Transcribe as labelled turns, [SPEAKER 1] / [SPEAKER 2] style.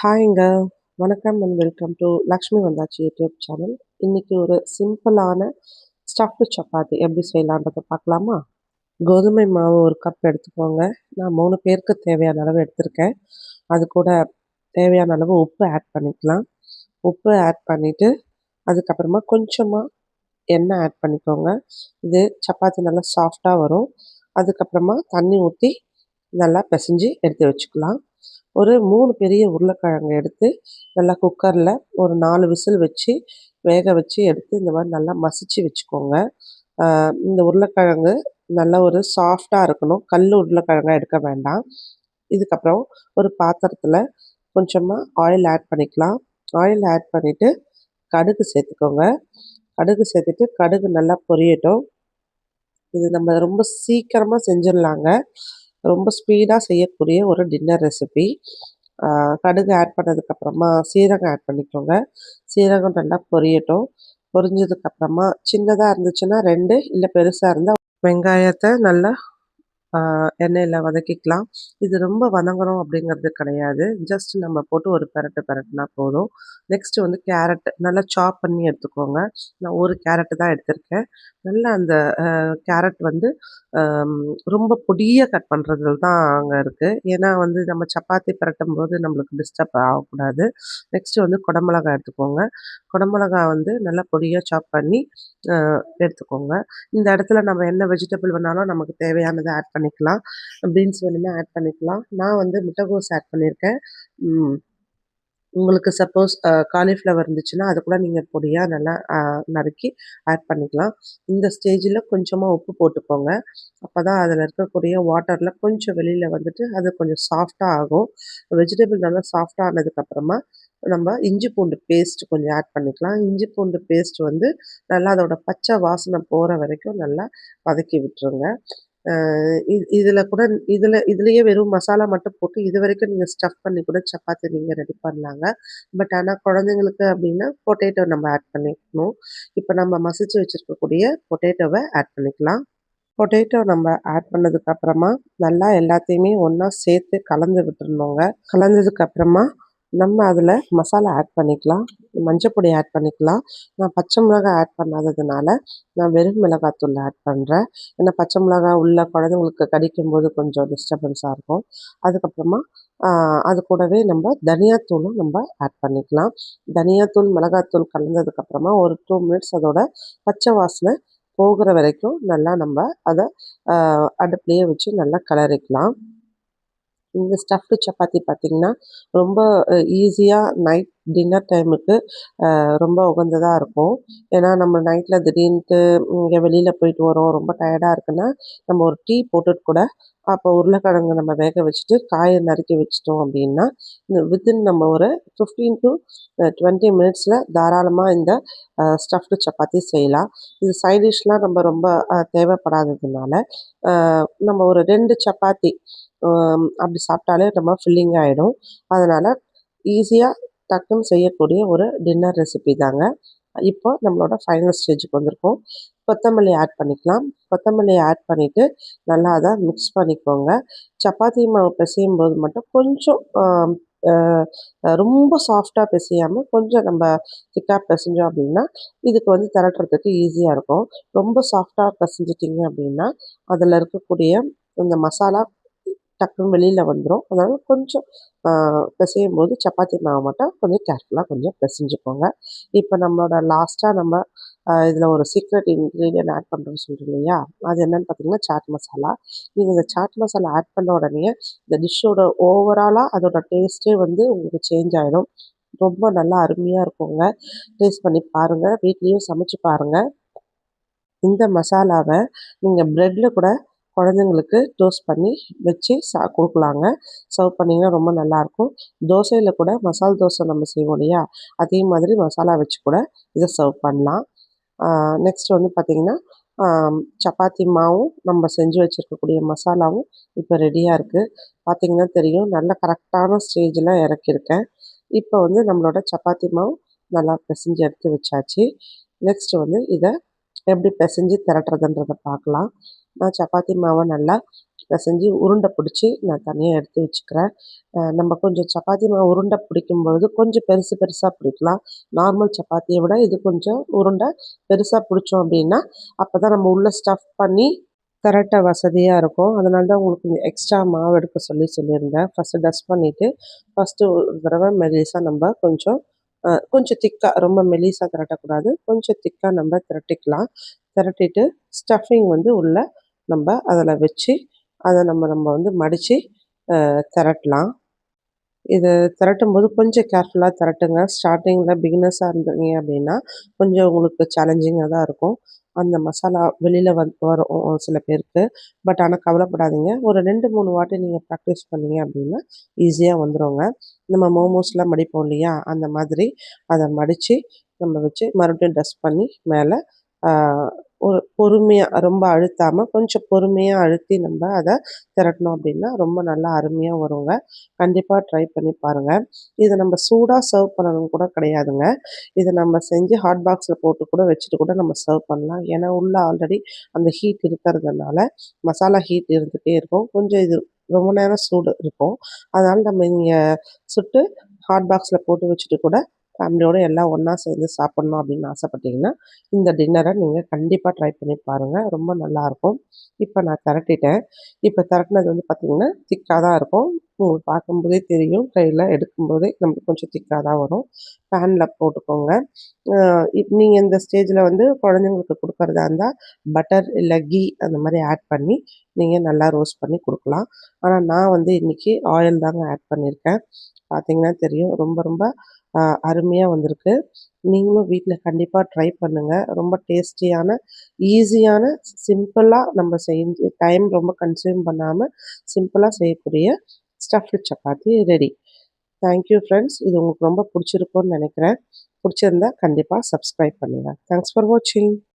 [SPEAKER 1] ஹாய்ங்க வணக்கம் and welcome to Lakshmi Vandhachi YouTube channel இன்றைக்கி ஒரு சிம்பிளான ஸ்டஃப்டு சப்பாத்தி எப்படி செய்யலான்றதை பார்க்கலாமா? கோதுமை மாவு ஒரு கப் எடுத்துக்கோங்க. நான் மூணு பேருக்கு தேவையான அளவு எடுத்திருக்கேன். அது கூட தேவையான அளவு உப்பு ஆட் பண்ணிக்கலாம். உப்பு ஆட் பண்ணிவிட்டு அதுக்கப்புறமா கொஞ்சமாக எண்ணெய் ஆட் பண்ணிக்கோங்க. இது சப்பாத்தி நல்லா சாஃப்டாக வரும். அதுக்கப்புறமா தண்ணி ஊற்றி நல்லா பிசைஞ்சு எடுத்து வச்சுக்கலாம். ஒரு மூணு பெரிய உருளைக்கிழங்கு எடுத்து நல்லா குக்கரில் ஒரு நாலு விசில் வச்சு வேக வச்சு எடுத்து இந்த மாதிரி நல்லா மசிச்சு வச்சுக்கோங்க. இந்த உருளைக்கிழங்கு நல்லா ஒரு சாஃப்டாக இருக்கணும். கல் உருளைக்கிழங்காக எடுக்க வேண்டாம். இதுக்கப்புறம் ஒரு பாத்திரத்தில் கொஞ்சமாக ஆயில் ஆட் பண்ணிக்கலாம். ஆயில் ஆட் பண்ணிவிட்டு கடுகு சேர்த்துக்கோங்க. கடுகு சேர்த்துட்டு கடுகு நல்லா பொரியட்டும். இது நம்ம ரொம்ப சீக்கிரமாக செஞ்சிடலாங்க. ரொம்ப ஸ்பீடாக செய்யக்கூடிய ஒரு டின்னர் ரெசிபி கடுகு ஆட் பண்ணதுக்கப்புறமா சீரகம் ஆட் பண்ணிக்கோங்க. சீரகம் நல்லா பொரியட்டும். பொரிஞ்சதுக்கப்புறமா சின்னதாக இருந்துச்சுன்னா ரெண்டு இல்லை பெருசாக இருந்தால் வெங்காயத்தை நல்லா எண்ணெயில் வதக்கிக்கலாம். இது ரொம்ப வதங்கணும் அப்படிங்கிறது கிடையாது. ஜஸ்ட் நம்ம போட்டு ஒரு பெரட்டு பெரட்டுனா போதும். நெக்ஸ்ட்டு வந்து கேரட் நல்லா சாப் பண்ணி எடுத்துக்கோங்க. நான் ஒரு கேரட்டு தான் எடுத்திருக்கேன். நல்லா அந்த கேரட் வந்து ரொம்ப பொடியாக கட் பண்ணுறதுல தான் அங்கே இருக்குது ஏன்னா வந்து நம்ம சப்பாத்தி பரட்டும் போது நம்மளுக்கு டிஸ்டர்ப் ஆகக்கூடாது. நெக்ஸ்ட்டு வந்து குடமிளகா எடுத்துக்கோங்க. குடமிளகா வந்து நல்லா பொடியாக சாப் பண்ணி எடுத்துக்கோங்க. இந்த இடத்துல நம்ம என்ன வெஜிடபிள் வேணாலும் நமக்கு தேவையானதை ஆட் பண்ணிக்கலாம். பீன்ஸ் வேணுமே ஆட் பண்ணிக்கலாம். நான் வந்து முட்டைகோஸ் ஆட் பண்ணியிருக்கேன் உங்களுக்கு சப்போஸ் காலிஃப்ளவர் இருந்துச்சுன்னா அது கூட நீங்கள் பொடியாக நல்லா நறுக்கி ஆட் பண்ணிக்கலாம். இந்த ஸ்டேஜில் கொஞ்சமாக உப்பு போட்டுக்கோங்க. அப்போ தான் அதில் இருக்கக்கூடிய வாட்டரில் கொஞ்சம் வெளியில் வந்துட்டு அது கொஞ்சம் சாஃப்டாக ஆகும். வெஜிடபிள் நல்லா சாஃப்டாக ஆனதுக்கப்புறமா நம்ம இஞ்சி பூண்டு பேஸ்ட் கொஞ்சம் ஆட் பண்ணிக்கலாம். இஞ்சி பூண்டு பேஸ்ட் வந்து நல்லா அதோட பச்சை வாசனை போகிற வரைக்கும் நல்லா வதக்கி விட்டுருங்க. இதில் கூட இதில் இதுலேயே வெறும் மசாலா மட்டும் போட்டு இது வரைக்கும் நீங்கள் ஸ்டஃப் பண்ணி கூட சப்பாத்தி நீங்கள் ரெடி பண்ணலாங்க. பட் ஆனால் குழந்தைங்களுக்கு அப்படின்னா பொட்டேட்டோ நம்ம ஆட் பண்ணிக்கணும். இப்போ நம்ம மசிச்சு வச்சுருக்கக்கூடிய பொட்டேட்டோவை ஆட் பண்ணிக்கலாம். பொட்டேட்டோ நம்ம ஆட் பண்ணதுக்கப்புறமா நல்லா எல்லாத்தையுமே ஒன்றா சேர்த்து கலந்து விட்டுருந்தோங்க கலந்ததுக்கப்புறமா நம்ம அதில் மசாலா ஆட் பண்ணிக்கலாம். மஞ்சப்பொடி ஆட் பண்ணிக்கலாம். நான் பச்சை மிளகாய் ஆட் பண்ணாததுனால நான் வெறும் மிளகாத்தூள் ஆட் பண்ணுறேன் ஏன்னா பச்சை மிளகாய் உள்ள குழந்தைங்களுக்கு கடிக்கும்போது கொஞ்சம் டிஸ்டர்பன்ஸாக இருக்கும். அதுக்கப்புறமா அது கூடவே நம்ம தனியாத்தூளும் நம்ம ஆட் பண்ணிக்கலாம். தனியாத்தூள் மிளகாத்தூள் கலந்ததுக்கப்புறமா ஒரு டூ மினிட்ஸ் அதோட பச்சை வாசனை போகிற வரைக்கும் நல்லா நம்ம அதை அடுப்புலேயே வச்சு நல்லா கலரிக்கலாம். இந்த ஸ்டஃப்டு சப்பாத்தி பார்த்திங்கன்னா ரொம்ப ஈஸியாக நைட் டின்னர் டைமுக்கு ரொம்ப உகந்ததாக இருக்கும். ஏன்னா நம்ம நைட்டில் திடீர்னுட்டு இங்கே வெளியில் போயிட்டு வரோம் ரொம்ப டயர்டாக இருக்குன்னா நம்ம ஒரு டீ போட்டுட்டு கூட அப்போ உருளைக்கிழங்கு நம்ம வேக வச்சுட்டு காயை நறுக்கி வச்சிட்டோம் அப்படின்னா இந்த வித்தின் நம்ம ஒரு ஃபிஃப்டீன் டு டுவெண்ட்டி மினிட்ஸில் தாராளமாக இந்த ஸ்டஃப்டு சப்பாத்தி செய்யலாம். இது சைட் டிஷ்லாம் நம்ம ரொம்ப தேவைப்படாததுனால நம்ம ஒரு ரெண்டு சப்பாத்தி அப்படி சாப்பிட்டாலே ரொம்ப ஃபில்லிங் ஆகிடும் அதனால் ஈஸியாக டக்குன்னு செய்யக்கூடிய ஒரு டின்னர் ரெசிபி தாங்க. இப்போ நம்மளோட ஃபைனல் ஸ்டேஜுக்கு வந்திருக்கோம். கொத்தமல்லி ஆட் பண்ணிக்கலாம். கொத்தமல்லி ஆட் பண்ணிவிட்டு நல்லா அதை மிக்ஸ் பண்ணிக்கோங்க. சப்பாத்தி மாவு பிசையும் போது மட்டும் கொஞ்சம் ரொம்ப சாஃப்டாக பிசையாமல் கொஞ்சம் நம்ம திக்காக பிசைஞ்சோம் அப்படின்னா இதுக்கு வந்து திரட்டுறதுக்கு ஈஸியாக இருக்கும். ரொம்ப சாஃப்டாக பிசைஞ்சிட்டிங்க அப்படின்னா அதில் இருக்கக்கூடிய இந்த மசாலா டக்குன்னு வெளியில் வந்துடும் அதனால் கொஞ்சம் பிசையும் போது சப்பாத்தி மாவு மட்டும் கொஞ்சம் கேர்ஃபுல்லாக கொஞ்சம் பிசைஞ்சுக்கோங்க. இப்போ நம்மளோட லாஸ்ட்டாக நம்ம இதில் ஒரு சீக்ரெட் இன்க்ரீடியன்ட் ஆட் பண்ணுறோம்னு சொல்கிறோம் இல்லையா? அது என்னென்னு பார்த்தீங்கன்னா சாட் மசாலா நீங்கள் இந்த சாட் மசாலா ஆட் பண்ண உடனே இந்த டிஷ்ஷோட ஓவராலாக அதோட டேஸ்ட்டே வந்து உங்களுக்கு சேஞ்ச் ஆகிடும் ரொம்ப நல்லா அருமையாக இருக்குங்க. டேஸ்ட் பண்ணி பாருங்கள் வீட்லேயும் சமைச்சு பாருங்கள் இந்த மசாலாவை நீங்கள் ப்ரெட்டில் கூட குழந்தைங்களுக்கு டோஸ்ட் பண்ணி வச்சு சா கொடுக்கலாங்க. சர்வ் பண்ணிங்கன்னா ரொம்ப நல்லாயிருக்கும். தோசையில் கூட மசால் தோசை நம்ம செய்வோம் இல்லையா? அதே மாதிரி மசாலா வச்சு கூட இதை சர்வ் பண்ணலாம். நெக்ஸ்ட் வந்து பார்த்திங்கன்னா சப்பாத்தி மாவும் நம்ம செஞ்சு வச்சுருக்கக்கூடிய மசாலாவும் இப்போ ரெடியாக இருக்குது பார்த்திங்கன்னா தெரியும் நல்ல கரெக்டான ஸ்டேஜில் இறக்கியிருக்கேன். இப்போ வந்து நம்மளோட சப்பாத்தி மாவு நல்லா பிசைஞ்சு எடுத்து வச்சாச்சு. நெக்ஸ்ட்டு வந்து இதை எப்படி பிசைஞ்சு திரட்டுறதுன்றதை பார்க்கலாம். நான் சப்பாத்தி மாவை நல்லா பிசைஞ்சு உருண்டை பிடிச்சி நான் தனியாக எடுத்து வச்சுக்கிறேன். நம்ம கொஞ்சம் சப்பாத்தி மாவு உருண்டை பிடிக்கும்பொழுது கொஞ்சம் பெருசு பெருசாக பிடிக்கலாம். நார்மல் சப்பாத்தியை விட இது கொஞ்சம் உருண்டை பெருசாக பிடிச்சோம் அப்படின்னா அப்போ தான் நம்ம உள்ளே ஸ்டஃப் பண்ணி திரட்ட வசதியாக இருக்கும். அதனால தான் உங்களுக்கு கொஞ்சம் எக்ஸ்ட்ரா மாவு எடுக்க சொல்லி சொல்லியிருந்தேன். ஃபஸ்ட்டு டஸ்ட் பண்ணிவிட்டு ஃபஸ்ட்டு ஒரு தடவை மெலிசாக நம்ம கொஞ்சம் கொஞ்சம் திக்காக ரொம்ப மெலிசாக திரட்டக்கூடாது. கொஞ்சம் திக்காக நம்ம திரட்டிக்கலாம். திரட்டிட்டு ஸ்டஃபிங் வந்து உள்ளே நம்ம அதில் வச்சு அதை நம்ம நம்ம வந்து மடித்து திரட்டலாம். இதை திரட்டும் போது கொஞ்சம் கேர்ஃபுல்லாக திரட்டுங்க. ஸ்டார்டிங்கில் பிகினர்ஸாக இருந்தீங்க அப்படின்னா கொஞ்சம் உங்களுக்கு சேலஞ்சிங்காக தான் இருக்கும். அந்த மசாலா வெளியில் வந் வரும் சில பேருக்கு. பட் ஆனால் கவலைப்படாதீங்க. ஒரு ரெண்டு மூணு வாட்டி நீங்கள் ப்ராக்டிஸ் பண்ணீங்க அப்படின்னா ஈஸியாக வந்துடுங்க நம்ம மோமோஸ்லாம் மடிப்போம் இல்லையா? அந்த மாதிரி அதை மடித்து நம்ம வச்சு மறுபடியும் டஸ்ட் பண்ணி மேலே ஒரு பொறுமையாக ரொம்ப அழுத்தாமல் கொஞ்சம் பொறுமையாக அழுத்தி நம்ம அதை திரட்டினோம் அப்படின்னா ரொம்ப நல்லா அருமையாக வருங்க. கண்டிப்பாக ட்ரை பண்ணி பாருங்கள் இதை நம்ம சூடாக சர்வ் பண்ணணும் கூட கிடையாதுங்க. இதை நம்ம செஞ்சு ஹாட் பாக்ஸில் போட்டு கூட வச்சுட்டு கூட நம்ம சர்வ் பண்ணலாம். ஏன்னா உள்ளே ஆல்ரெடி அந்த ஹீட் இருக்கிறதுனால மசாலா ஹீட் இருந்துகிட்டே இருக்கும். கொஞ்சம் இது ரொம்ப நேரம் சூடு இருக்கும். அதனால் நம்ம இங்கே சுட்டு ஹாட் பாக்ஸில் போட்டு வச்சுட்டு கூட ஃபேமிலியோடு எல்லாம் ஒன்றா சேர்ந்து சாப்பிட்ணும் அப்படின்னு ஆசைப்பட்டீங்கன்னா இந்த டின்னரை நீங்கள் கண்டிப்பாக ட்ரை பண்ணி பாருங்கள் ரொம்ப நல்லாயிருக்கும் இப்போ நான் திரட்டிட்டேன். இப்போ திரட்டினது வந்து பார்த்திங்கன்னா திக்காக தான் இருக்கும். உங்களுக்கு பார்க்கும்போதே தெரியும். கையில் எடுக்கும்போதே நம்மளுக்கு கொஞ்சம் திக்காக தான் வரும். பேனில் போட்டுக்கோங்க. நீங்கள் இந்த ஸ்டேஜில் வந்து குழந்தைங்களுக்கு கொடுக்குறதா இருந்தால் பட்டர் இல்லை கீ அந்த மாதிரி ஆட் பண்ணி நீங்கள் நல்லா ரோஸ்ட் பண்ணி கொடுக்கலாம். ஆனால் நான் வந்து இன்றைக்கி ஆயில் தாங்க ஆட் பண்ணியிருக்கேன் பார்த்திங்கன்னா தெரியும். ரொம்ப ரொம்ப அருமையாக வந்திருக்கு. நீங்களும் வீட்டில் கண்டிப்பாக ட்ரை பண்ணுங்கள் ரொம்ப டேஸ்டியான ஈஸியான சிம்பிளாக நம்ம செஞ்சு டைம் ரொம்ப கன்சியூம் பண்ணாமல் சிம்பிளாக செய்யக்கூடிய stuffed chapati ready thank you friends இது உங்களுக்கு ரொம்ப பிடிச்சிருக்கும்னு நினைக்கிறேன். பிடிச்சிருந்தா கண்டிப்பாக சப்ஸ்கிரைப் பண்ணுங்கள் தேங்க்ஸ் ஃபார் வாட்சிங்